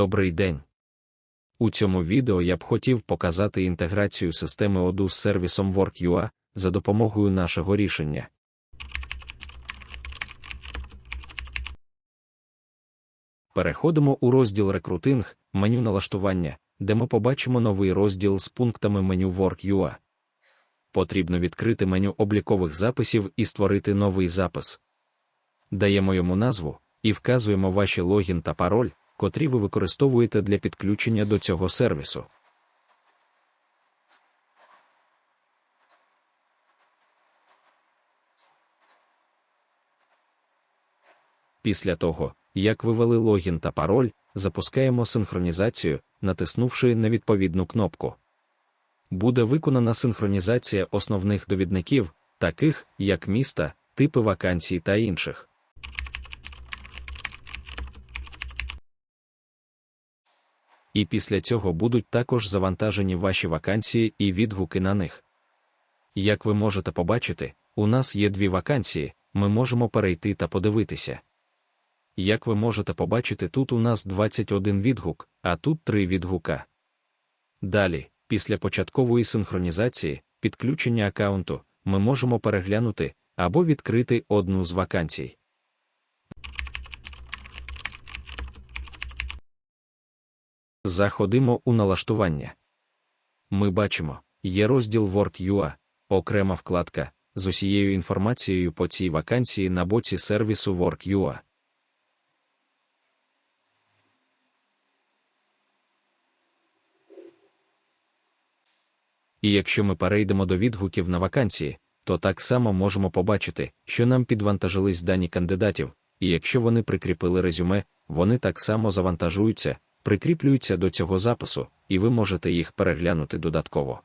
Добрий день. У цьому відео я б хотів показати інтеграцію системи ODU з сервісом WorkUA за допомогою нашого рішення. Переходимо у розділ Рекрутинг, меню налаштування, де ми побачимо новий розділ з пунктами меню WorkUA. Потрібно відкрити меню облікових записів і створити новий запис. Даємо йому назву і вказуємо ваші логін та пароль, котрі ви використовуєте для підключення до цього сервісу. Після того, як ви ввели логін та пароль, запускаємо синхронізацію, натиснувши на відповідну кнопку. Буде виконана синхронізація основних довідників, таких як міста, типи вакансій та інших. І після цього будуть також завантажені ваші вакансії і відгуки на них. Як ви можете побачити, у нас є дві вакансії, ми можемо перейти та подивитися. Як ви можете побачити, тут у нас 21 відгук, а тут 3 відгука. Далі, після початкової синхронізації, підключення аккаунту, ми можемо переглянути або відкрити одну з вакансій. Заходимо у налаштування. Ми бачимо, є розділ WorkUA, окрема вкладка з усією інформацією по цій вакансії на боці сервісу WorkUA. І якщо ми перейдемо до відгуків на вакансії, то так само можемо побачити, що нам підвантажились дані кандидатів, і якщо вони прикріпили резюме, вони так само завантажуються, прикріплюються до цього запису, і ви можете їх переглянути додатково.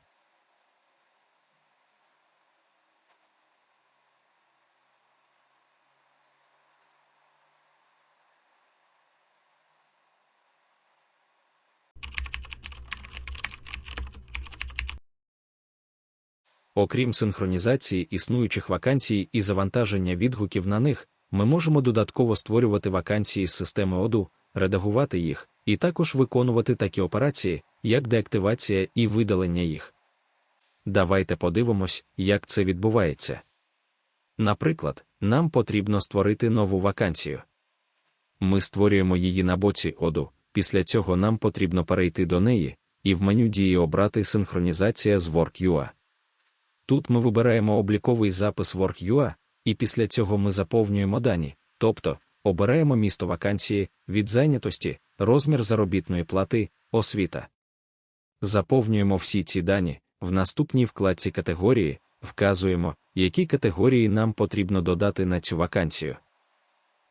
Окрім синхронізації існуючих вакансій і завантаження відгуків на них, ми можемо додатково створювати вакансії з системи ODU, редагувати їх, і також виконувати такі операції, як деактивація і видалення їх. Давайте подивимось, як це відбувається. Наприклад, нам потрібно створити нову вакансію. Ми створюємо її на боці ODU, після цього нам потрібно перейти до неї і в меню дії обрати синхронізація з WorkUA. Тут ми вибираємо обліковий запис WorkUA, і після цього ми заповнюємо дані, тобто обираємо місто вакансії, від зайнятості, розмір заробітної плати, освіта. Заповнюємо всі ці дані, в наступній вкладці категорії, вказуємо, які категорії нам потрібно додати на цю вакансію.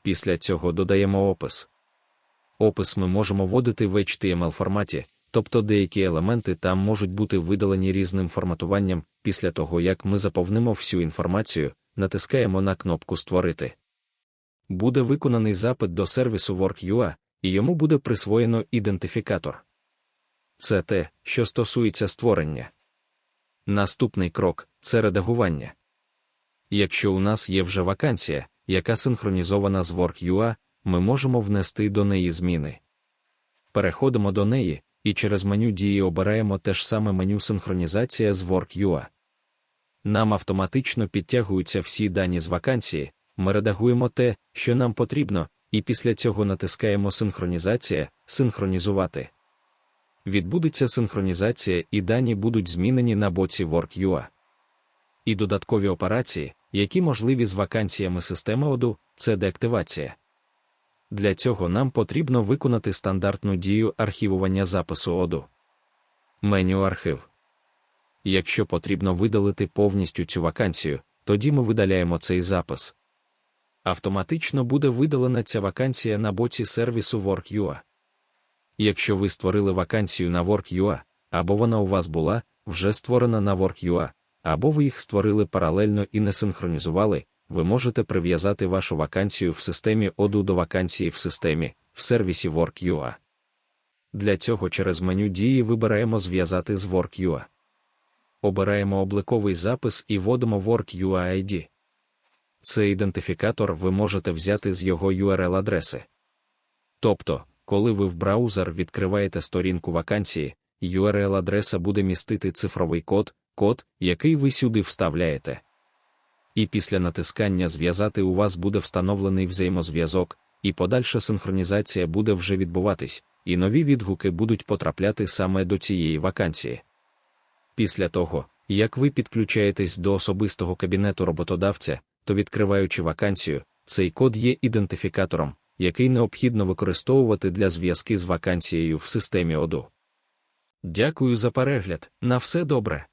Після цього додаємо опис. Опис ми можемо вводити в HTML форматі, тобто деякі елементи там можуть бути видалені різним форматуванням. Після того, як ми заповнимо всю інформацію, натискаємо на кнопку Створити. Буде виконаний запит до сервісу WorkUA, і йому буде присвоєно ідентифікатор. Це те, що стосується створення. Наступний крок це редагування. Якщо у нас є вже вакансія, яка синхронізована з WorkUA, ми можемо внести до неї зміни. Переходимо до неї, і через меню дії обираємо те ж саме меню синхронізація з WorkUA. Нам автоматично підтягуються всі дані з вакансії, ми редагуємо те, що нам потрібно, і після цього натискаємо Синхронізація, синхронізувати. Відбудеться синхронізація і дані будуть змінені на боці WorkUA. І додаткові операції, які можливі з вакансіями системи ODU, це деактивація. Для цього нам потрібно виконати стандартну дію архівування запису ODU. Меню архив. Якщо потрібно видалити повністю цю вакансію, тоді ми видаляємо цей запис. Автоматично буде видалена ця вакансія на боці сервісу WorkUA. Якщо ви створили вакансію на WorkUA, або вона у вас була вже створена на WorkUA, або ви їх створили паралельно і не синхронізували, ви можете прив'язати вашу вакансію в системі ODU до вакансії в системі в сервісі WorkUA. Для цього через меню дії вибираємо зв'язати з WorkUA. Обираємо обликовий запис і вводимо WorkUA ID. Цей ідентифікатор ви можете взяти з його URL-адреси. Тобто, коли ви в браузер відкриваєте сторінку вакансії, URL-адреса буде містити цифровий код, код, який ви сюди вставляєте. І після натискання зв'язати у вас буде встановлений взаємозв'язок, і подальша синхронізація буде вже відбуватись, і нові відгуки будуть потрапляти саме до цієї вакансії. Після того, як ви підключаєтесь до особистого кабінету роботодавця, то відкриваючи вакансію, цей код є ідентифікатором, який необхідно використовувати для зв'язки з вакансією в системі ОДУ. Дякую за перегляд. На все добре.